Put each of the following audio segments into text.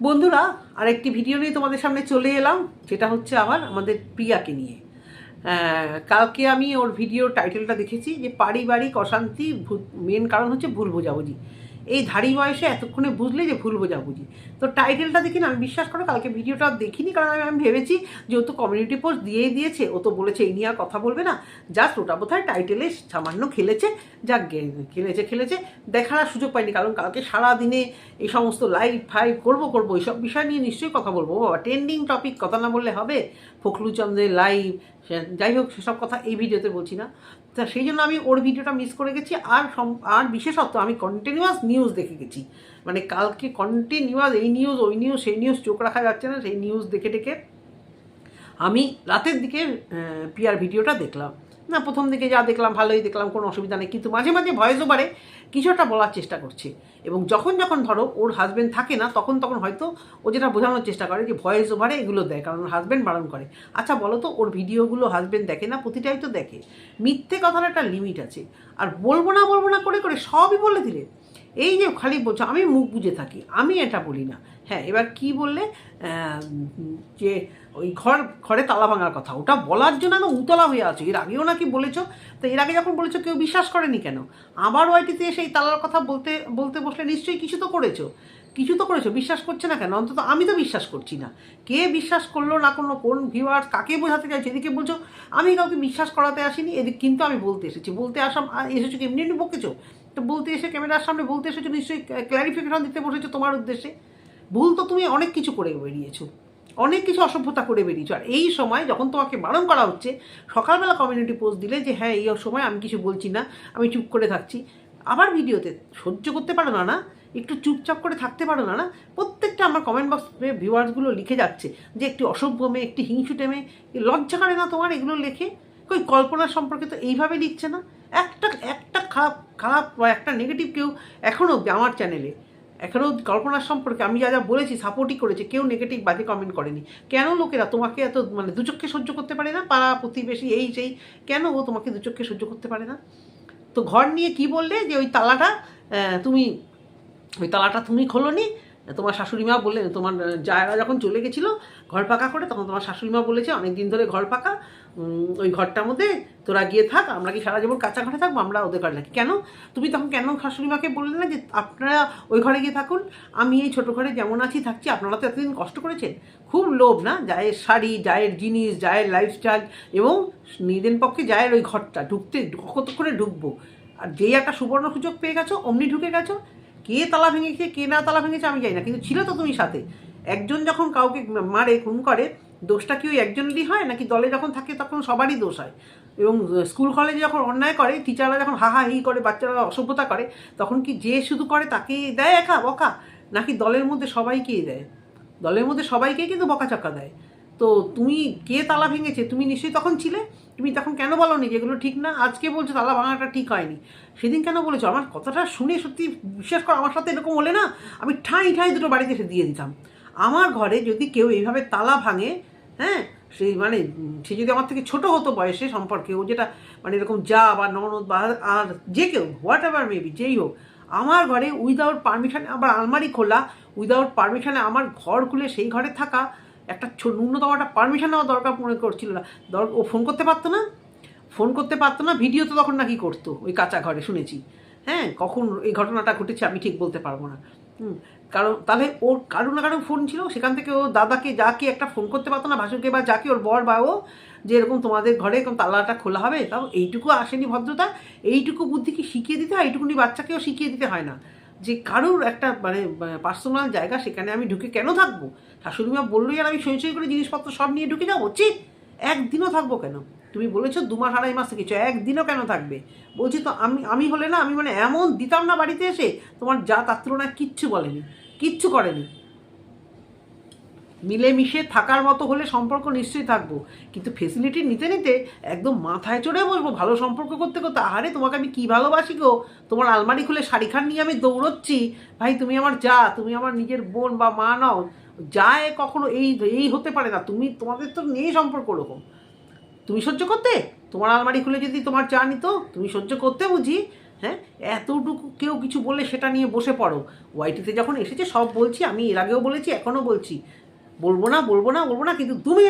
বন্ধুরা, আরেকটি ভিডিও নিয়ে তোমাদের সামনে চলে এলাম, যেটা হচ্ছে আমার, আমাদের প্রিয়াকে নিয়ে। কালকে আমি ওর ভিডিও টাইটেলটা দেখেছি, যে পারিবারিক অশান্তি মেন কারণ হচ্ছে ভুল বোঝাবুঝি। এই ধারি বয়সে এতক্ষণে বুঝলে যে ভুল বোঝাবুঝি। তো টাইটেলটা দেখি না, আমি বিশ্বাস করো কালকে ভিডিওটা দেখিনি, কারণ আমি ভেবেছি যে ও তো কমিউনিটি পোস্ট দিয়েই দিয়েছে, ও তো বলেছে এই নিয়ে আর কথা বলবে না। জাস্ট ওটা বোধহয় টাইটেলে সামান্য খেলেছে গে, খেলেছে খেলেছে, দেখার সুযোগ পাইনি, কারণ কালকে সারা দিনে এই সমস্ত লাইভ ফাইভ করব করব, এইসব বিষয় নিয়ে নিশ্চয়ই কথা বলব। বাবা ট্রেন্ডিং টপিক কথা না বললে হবে। ফখরুচন্দ্রের লাইভ যাই হোক সেসব কথা এই ভিডিওতে বলছি না। তা সেই জন্য আমি ওর ভিডিওটা মিস করে গেছি আর আর বিশেষত আমি কন্টিনিউয়াস নিউজ দেখে গেছি। মানে কালকে কন্টিনিউয়াস এই নিউজ ওই নিউজ সেই নিউজ চোখ রাখা যাচ্ছে না, সেই নিউজ দেখে দেখে আমি রাতের দিকে পিয়ার ভিডিওটা দেখলাম। না, প্রথম দিকে যা দেখলাম, ভালোই দেখলাম, কোনো অসুবিধা নেই। কিন্তু মাঝে মাঝে ভয়েস ওভারে কিছু একটা বলার চেষ্টা করছে। এবং যখন যখন ধরো, ওর হাজব্যান্ড থাকে না, তখন তখন হয়তো ও যেটা বোঝানোর চেষ্টা করে যে ভয়েস ওভারে এগুলো দেয়, কারণ হাজব্যান্ড বারণ করে। আচ্ছা বলো তো, ওর ভিডিওগুলো হাজব্যান্ড দেখে না, প্রতিটাই তো দেখে। মিথ্যে কথার একটা লিমিট আছে। আর বলব না বলব না, করে করে সবই বলে দিলে। এই যে খালি বলছো, আমি মুখ বুঝে থাকি, আমি এটা বলি না। হ্যাঁ এবার কি বললে? যে ওই ঘর, ঘরে তালা ভাঙার কথা, ওটা বলার জন্য না উতলা হয়ে আছে। এর আগেও নাকি বলেছ? তো এর আগে যখন বলেছ, কেউ বিশ্বাস করেনি কেন? আবার ওয়াইটিতে এসে এই তালার কথা বলতে বলতে বসলে নিশ্চয়ই কিছু তো করেছ। কিছু তো করেছ, বিশ্বাস করছে না কেন? অন্তত আমি তো বিশ্বাস করছি না। কে বিশ্বাস করল না করল, কোন ভিউয়ার্স কাকে বোঝাতে চাইছে? এদিকে বলছো, আমি কাউকে বিশ্বাস করাতে আসিনি, এদিক কিন্তু আমি বলতে এসেছি। বলতে আসাম এসেছ কি এমনি এমনি বকেছো? তো বলতে এসে ক্যামেরার সামনে বলতে এসেছ, নিশ্চয়ই ক্ল্যারিফিকেশন দিতে বসেছো তোমার উদ্দেশ্যে। ভুল তো তুমি অনেক কিছু করে বেরিয়েছো, অনেক কিছু অসভ্যতা করে বেরিয়েছো। আর এই সময় যখন তোমাকে বারণ করা হচ্ছে, সকালবেলা কমিউনিটি পোস্ট দিলে যে হ্যাঁ এই সময় আমি কিছু বলছি না, আমি চুপ করে থাকছি। আবার ভিডিওতে, সহ্য করতে পারো না না, একটু চুপচাপ করে থাকতে পারো না না, প্রত্যেকটা আমার কমেন্ট বক্সে ভিউয়ার্সগুলো লিখে যাচ্ছে যে, একটি অসভ্য মেয়ে, একটি হিংসুটে মেয়ে, এ লজ্জা করে না তোমার? এগুলো লেখে, কই, কল্পনা সম্পর্কে তো এইভাবে লিখছে না। একটা একটা খারাপ খারাপ বা একটা নেগেটিভ কেউ এখনও আমার চ্যানেলে এখনও কল্পনা সম্পর্কে আমি যা যা বলেছি সাপোর্টই করেছে, কেউ নেগেটিভ বাদে কমেন্ট করেনি। কেন লোকেরা তোমাকে এত মানে দুচক্ষে সহ্য করতে পারে না? পাড়া, প্রতিবেশী, এই, সেই, কেন ও তোমাকে দুচক্ষে সহ্য করতে পারে না? তো ঘর নিয়ে কি বললে যে ওই তালাটা তুমি, ওই তালাটা তুমি খোলোনি তোমার শাশুড়ি মা বললেন তোমার জায়গা যখন চলে গেছিল ঘর পাকা করে, তখন তোমার শাশুড়ি মা বলেছে অনেক দিন ধরে ঘর পাকা ওই ঘরটার মধ্যে তোরা গিয়ে থাক, আমরা কি সারা জীবন কাঁচা ঘরে থাকব, আমরা ওদের ঘরে থাকি। কেন? তুমি তখন কেন শাশুড়ি মাকে বললে না যে, আপনারা ওই ঘরে গিয়ে থাকুন, আমি এই ছোটো ঘরে যেমন আছি, থাকছি, আপনারা তো এতদিন কষ্ট করেছেন। খুব লোভ না? জায়ের শাড়ি, জায়ের জিনিস, জায়ের লাইফস্টাইল এবং নিজের পক্ষে জায়ের ওই ঘরটা, ঢুকতে কত করে ঢুকবো? আর যেই একটা সুবর্ণ সুযোগ পেয়ে গেছো, অমনি ঢুকে গেছো কে তালা ভেঙেছে, কে না তালা ভেঙেছে আমি জানি না, কিন্তু ছিল তো তুমি সাথে। একজন যখন কাউকে মারে, খুন করে, দোষটা কি ওই একজনেরই হয়? নাকি দলে যখন থাকে তখন সবারই দোষ হয়? এবং স্কুল কলেজে যখন অন্যায় করে টিচাররা যখন হা হা করে, বাচ্চারা অসভ্যতা করে, তখন কি যে শুধু করে তাকে দেয় একা, বকা? নাকি দলের মধ্যে সবাইকেই দেয়? দলের মধ্যে সবাইকেই কিন্তু বকাচকা দেয়। তো তুমি কে তালা ভেঙেছে? তুমি নিশ্চয়ই তখন ছিলে? তুমি তখন কেন বলো নি যেগুলো ঠিক না? আজকে বলছো তালা ভাঙাটা ঠিক হয়নি। সেদিন কেন বলেছ? আমার কথাটা শুনে সত্যি বিশ্বাস করো, আমার সাথে এরকম হলে না আমি ঠাঁই ঠাঁই দুটো বাড়িতে এসে দিয়ে দিতাম। আমার ঘরে যদি কেউ এইভাবে তালা ভাঙে হ্যাঁ সেই মানে সে যদি আমার থেকে ছোট হতো বয়সে সম্পর্কে, ও যেটা মানে এরকম যা বা ননদ বা আর যে কেউ হোয়াট এভার মেবি যেই হোক, আমার ঘরে উইদাউট পারমিশানে আবার আলমারি খোলা উইদাউট পারমিশানে আমার ঘর খুলে সেই ঘরে থাকা একটা ন্যূনতম একটা পারমিশন নেওয়া দরকার মনে করছিল না। দর ও ফোন করতে পারতো না? ফোন করতে পারতো না ভিডিও তো তখন নাকি করতো, ওই কাঁচা ঘরে শুনেছি। হ্যাঁ কখন এই ঘটনাটা ঘটেছে আমি ঠিক বলতে পারব না। কারণ তাহলে ওর কারও না কারও ফোন ছিল, সেখান থেকে ও দাদাকে যাকে একটা ফোন করতে পারতো না, ভাসুরকে বা যাকে ওর বর বা ও, যে এরকম তোমাদের ঘরে এরকম তালাটা খোলা হবে, তাও এইটুকু আসেনি ভদ্রতা, এইটুকু বুদ্ধি কি শিখিয়ে দিতে হয়, এইটুকুনি বাচ্চাকেও শিখিয়ে দিতে হয় না। যে কারোর একটা মানে পার্সোনাল জায়গা সেখানে আমি ঢুকে কেন থাকব? শাশুড়ি মা বললোই আর আমি সই সই করে জিনিসপত্র সব নিয়ে ঢুকে যাব। চিক একদিনও থাকব কেন? তুমি বলেছ দু মাস, আড়াই মাস কিছু, একদিনও কেন থাকবে? বলছি তো আমি আমি হলে না, আমি মানে এমন দিতাম না বাড়িতে এসে তোমার যা তার তুলনায় কিচ্ছু বলেনি, কিচ্ছু করেনি। মিলেমিশে থাকার মতো হলে সম্পর্ক নিশ্চয়ই থাকব, কিন্তু ফেসিলিটি নিতে নিতে একদম মাথায় চড়ে বসবো ভালো সম্পর্ক করতে করতে আরে তোমাকে আমি কি ভালোবাসি গো? তোমার আলমারি খুলে শাড়ি খান নিয়ে আমি দৌড়চ্ছি। ভাই, তুমি আমার যা, তুমি আমার নিজের বোন বা মা নাও যায় কখনো এই এই হতে পারে না। তুমি, তোমাদের তো নেই সম্পর্ক ওরকম। তুমি সহ্য করতে? তোমার আলমারি খুলে যদি তোমার চা নিত, তুমি সহ্য করতে বুঝি হ্যাঁ? এতটুকু কেউ কিছু বললে সেটা নিয়ে বসে পড়ো। ওয়াইটিতে যখন এসেছে, সব বলছি, আমি এর আগেও বলেছি এখনও বলছি। বলব না বলব না বলব না, কিন্তু তুমি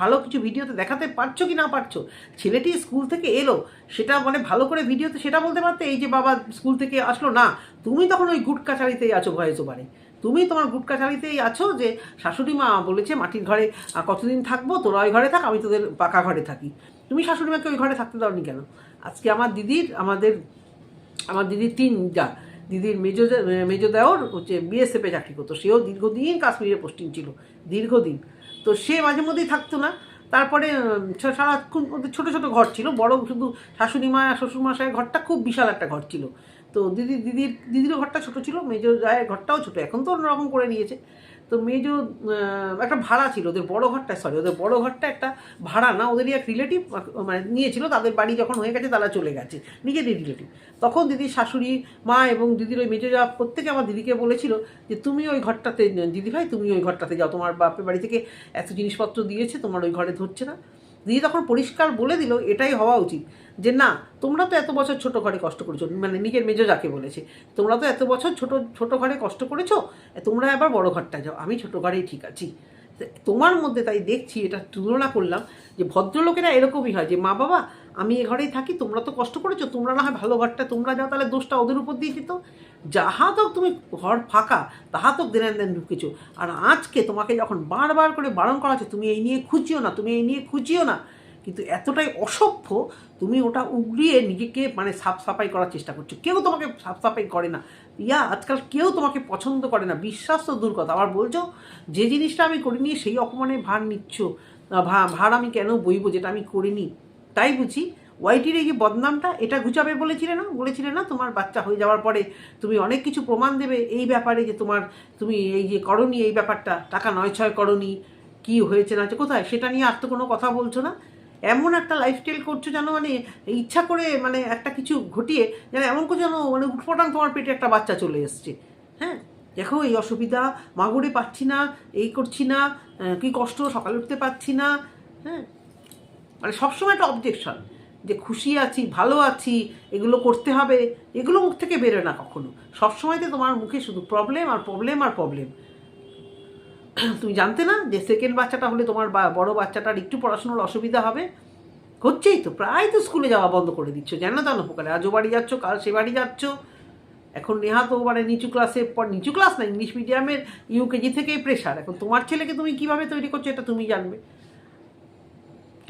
ভালো কিছু ভিডিওতে দেখাতে পারছ কি না পারছ? ছেলেটি স্কুল থেকে এলো, সেটা মানে ভালো করে ভিডিওতে সেটা বলতে পারতে, এই যে বাবা স্কুল থেকে আসলো, না, তুমি তখন ওই গুটকাচারিতেই আছো ভয়েস ওভারে তুমি তোমার গুটকাচারিতেই আছো যে শাশুড়ি মা বলেছে, মাটির ঘরে কতদিন থাকব? তোরা ওই ঘরে থাক, আমি তোদের পাকা ঘরে থাকি। তুমি শাশুড়ি মাকে ওই ঘরে থাকতে দাওনি কেন? আজকে আমার দিদির, আমাদের, আমার দিদির তিন যা দিদির মেজো মেজো দেওর হচ্ছে বিএসএফে চাকরি করতো। সেও দীর্ঘদিন কাশ্মীরে পোস্টিং ছিল, দীর্ঘদিন। তো সে মাঝে মধ্যেই থাকতো না। তারপরে সারাক্ষণ ওদের ছোটো ছোটো ঘর ছিল। বড় শুধু শাশুড়ি মা শ্বশুরমশাইয়ের ঘরটা খুব বিশাল একটা ঘর ছিল। তো দিদি, দিদির দিদিরও ঘরটা ছোটো ছিল মেজর রায়ের ঘরটাও ছোটো। এখন তো অন্যরকম করে নিয়েছে। তো মেজো একটা ভাড়া ছিল, ওদের বড় ঘরটা সরি ওদের বড় ঘরটা একটা ভাড়া না, ওদেরই এক রিলেটিভ মানে নিয়েছিল, তাদের বাড়ি যখন হয়ে গেছে তারা চলে গেছে, নিজেদের রিলেটিভ তখন দিদির শাশুড়ি, মা এবং দিদির ওই মেজো যাওয়া প্রত্যেকে আমার দিদিকে বলেছিল যে, তুমি ওই ঘরটাতে দিদি ভাই তুমি ওই ঘরটাতে যাও, তোমার বাপের বাড়ি থেকে এত জিনিসপত্র দিয়েছে, তোমার ওই ঘরে ধরছে না। দিদি তখন পরিষ্কার বলে দিল, এটাই হওয়া উচিত। যে না, তোমরা তো এত বছর ছোট ঘরে কষ্ট করেছ মানে নিজের মেজো যাকে বলেছে, তোমরা তো এত বছর ছোট ছোট ঘরে কষ্ট করেছ, তোমরা এবার বড় ঘরটা যাও, আমি ছোট ঘরেই ঠিক আছি। তোমার মধ্যে তাই দেখছি, এটা তুলনা করলাম যে ভদ্রলোকেরা এরকমই হয় যে মা বাবা আমি এ ঘরেই থাকি, তোমরা তো কষ্ট করেছ, তোমরা না হয় ভালো ঘরটা, তোমরা যাও, তাহলে দোষটা ওদের উপর দিয়ে দিত। যাহা তো তুমি ঘর ফাঁকা, তাহা তো দেন দেন ঢুকেছো। আর আজকে তোমাকে যখন বারবার করে বারণ করা হচ্ছে, তুমি এই নিয়ে খুঁজিও না, তুমি এই নিয়ে খুঁজিও না, কিন্তু এতটাই অসভ্য, তুমি ওটা উগড়িয়ে নিজেকে মানে সাফ সাফাই করার চেষ্টা করছ। কেউ তোমাকে সাফ সাফাই করে না। ইয়া, আজকাল কেউ তোমাকে পছন্দ করে না, বিশ্বাস তো দূর কথা। আবার বলছো, যে জিনিসটা আমি করিনি, সেই অপমানে ভার নিচ্ছ। ভার আমি কেন বইব, যেটা আমি করিনি? তাই বুঝি ওয়াইটির এই যে বদনামটা এটা ঘুচাবে বলেছিলে না? বলেছিলে না তোমার বাচ্চা হয়ে যাওয়ার পরে তুমি অনেক কিছু প্রমাণ দেবে এই ব্যাপারে যে তোমার তুমি এই যে করনি এই ব্যাপারটা টাকা নয় ছয় করনি কি হয়েছে না হয়েছে, কোথায়? সেটা নিয়ে আর তো কোনো কথা বলছো না? এমন একটা লাইফস্টাইল করছ যেন মানে ইচ্ছা করে মানে একটা কিছু ঘটিয়ে যেন এমন করে যেন মানে উঠফটাং তোমার পেটে একটা বাচ্চা চলে এসছে। হ্যাঁ? দেখো এই অসুবিধা মাগুরে পাচ্ছি না এই করছি না কি কষ্ট সকালে উঠতে পারছি না হ্যাঁ? মানে সবসময় একটা অবজেকশন যে খুশি আছি, ভালো আছি, এগুলো করতে হবে, এগুলো মুখ থেকে বেরোয় না কখনো। সবসময়তে তোমার মুখে শুধু প্রবলেম আর প্রবলেম আর প্রবলেম তুমি জানতে না যে সেকেন্ড বাচ্চাটা হলে তোমার বড় বাচ্চাটার একটু পড়াশোনার অসুবিধা হবে? হচ্ছেই তো, প্রায় তো স্কুলে যাওয়া বন্ধ করে দিচ্ছ। জানো জানো পোকালে আজ ও বাড়ি যাচ্ছ, কাল সে বাড়ি যাচ্ছ। এখন নেহা তো মানে নিচু ক্লাসে পর, নিচু ক্লাস না ইংলিশ মিডিয়ামের ইউকেজি থেকেই প্রেশার এখন তোমার ছেলেকে তুমি কীভাবে তৈরি করছ, এটা তুমি জানবে।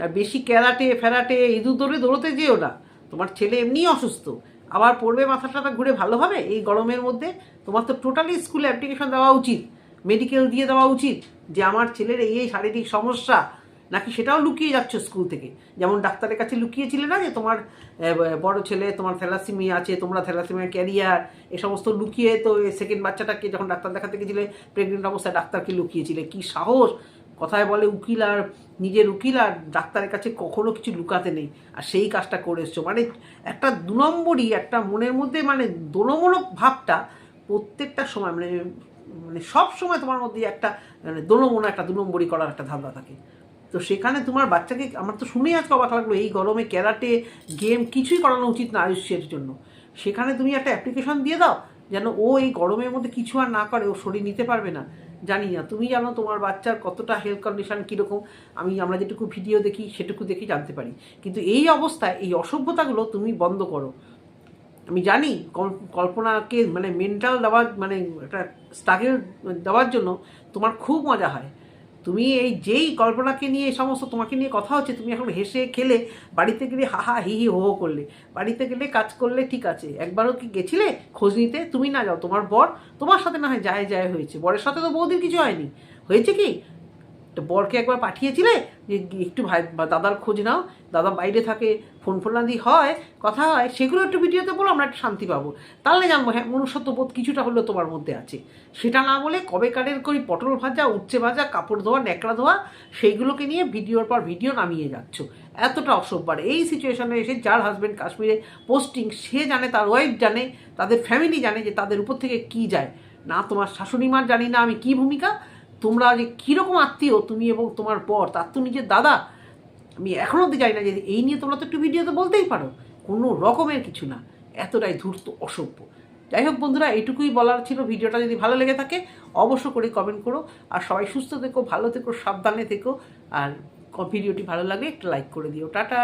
আর বেশি ক্যারাটে ফেরাটে, ইঁদুর দৌড়ে দৌড়তে যেও না। তোমার ছেলে এমনিই অসুস্থ। আবার পড়বে মাথাটা ঘুরে ভালোভাবে এই গরমের মধ্যে তোমার তো টোটালি স্কুলে অ্যাপ্লিকেশন দেওয়া উচিত। মেডিকেল দিয়ে দেওয়া উচিত যে আমার ছেলের এই এই শারীরিক সমস্যা। নাকি সেটাও লুকিয়ে যাচ্ছ স্কুল থেকে। যেমন ডাক্তারের কাছে লুকিয়েছিলে না যে তোমার বড় ছেলে তোমার থ্যালাসিমিয়া আছে, তোমরা থ্যালাসিমিয়া ক্যারিয়ার, এ সমস্ত লুকিয়ে তো সেকেন্ড বাচ্চাটাকে যখন ডাক্তার দেখাতে গেছিলে প্রেগনেন্ট অবস্থায় ডাক্তারকে লুকিয়েছিলে। কি সাহস! কথায় বলে উকিল আর নিজের উকিল আর ডাক্তারের কাছে কখনো কিছু লুকাতে নেই। আর সেই কাজটা করে এসছো। মানে একটা দু নম্বরই একটা মনের মধ্যে মানে দোনমূলক ভাবটা প্রত্যেকটা সময় মানে মানে সব সময় তোমার মধ্যে একটা মানে দোনমনো একটা দু নম্বরই করার একটা ধান্দা থাকে। তো সেখানে তোমার বাচ্চাকে, আমার তো শুনেই আজকে অবাক লাগল, এই গরমে ক্যারাটে, গেম কিছুই করানো উচিত না আয়ুষ্যের জন্য। সেখানে তুমি একটা অ্যাপ্লিকেশন দিয়ে দাও, যেন ও এই গরমের মধ্যে কিছু আর না করে, ও শরীর নিতে পারবে না। জানি না। তুমি জানো তোমার বাচ্চার কতটা হেলথ কন্ডিশান কীরকম? আমি, আমরা যেটুকু ভিডিও দেখি, সেটুকু দেখে জানতে পারি। কিন্তু এই অবস্থায়, এই অসভ্যতাগুলো তুমি বন্ধ করো। আমি জানি কল্পনাকে মানে মেন্টাল দেওয়ার মানে একটা স্ট্রাগেল দেওয়ার জন্য তোমার খুব মজা হয়। তুমি এই যেই কল্পনাকে নিয়ে, এই সমস্ত তোমাকে নিয়ে কথা হচ্ছে, তুমি এখন হেসে খেলে, বাড়িতে গেলে হাহা হা হি হি হো করলে, বাড়িতে গেলে কাজ করলে ঠিক আছে, একবারও কি গেছিলে খোঁজ নিতে? তুমি না যাও, তোমার বর তোমার সাথে না হয় যায় যায় হয়েছে, বরের সাথে তো বৌদির কিছু হয়নি, হয়েছে কি? তো বরকে একবার পাঠিয়েছিলে যে, একটু ভাই দাদার খোঁজ নাও, দাদা বাইরে থাকে ফোন ফোনাদি হয়, কথা হয়, সেগুলো একটু ভিডিওতে বলো, আমরা একটু শান্তি পাবো। তাহলে জানব হ্যাঁ মনুষ্যত্ব বোধ কিছুটা হলেও তোমার মধ্যে আছে। সেটা না বলে কবে কারের করি পটল ভাজা, উচ্ছে ভাজা, কাপড় ধোয়া, ন্যাকড়া ধোয়া, সেইগুলোকে নিয়ে ভিডিওর পর ভিডিও নামিয়ে যাচ্ছ। এতটা অসভ্যার। এই সিচুয়েশনে এসে যার হাজব্যান্ড কাশ্মীরে পোস্টিং সে জানে, তার ওয়াইফ জানে, তাদের ফ্যামিলি জানে যে তাদের উপর থেকে কি যায়। না, তোমার শাশুড়ি মার জানি না আমি কি ভূমিকা। তোমরা যে কীরকম আত্মীয়, তুমি এবং তোমার পর তার তো নিজের দাদা। আমি এখনও অব্দি জানি না যে এই নিয়ে তোমরা তো একটু ভিডিওতে বলতেই পারো। কোনো রকমের কিছু না। এতটাই ধূর্ত, অসভ্য। যাই হোক বন্ধুরা, এইটুকুই বলার ছিল। ভিডিওটা যদি ভালো লেগে থাকে অবশ্য করে কমেন্ট করো। আর সবাই সুস্থ থেকো, ভালো থেকো, সাবধানে থেকো। আর ভিডিওটি ভালো লাগলে একটা লাইক করে দিও। টাটা!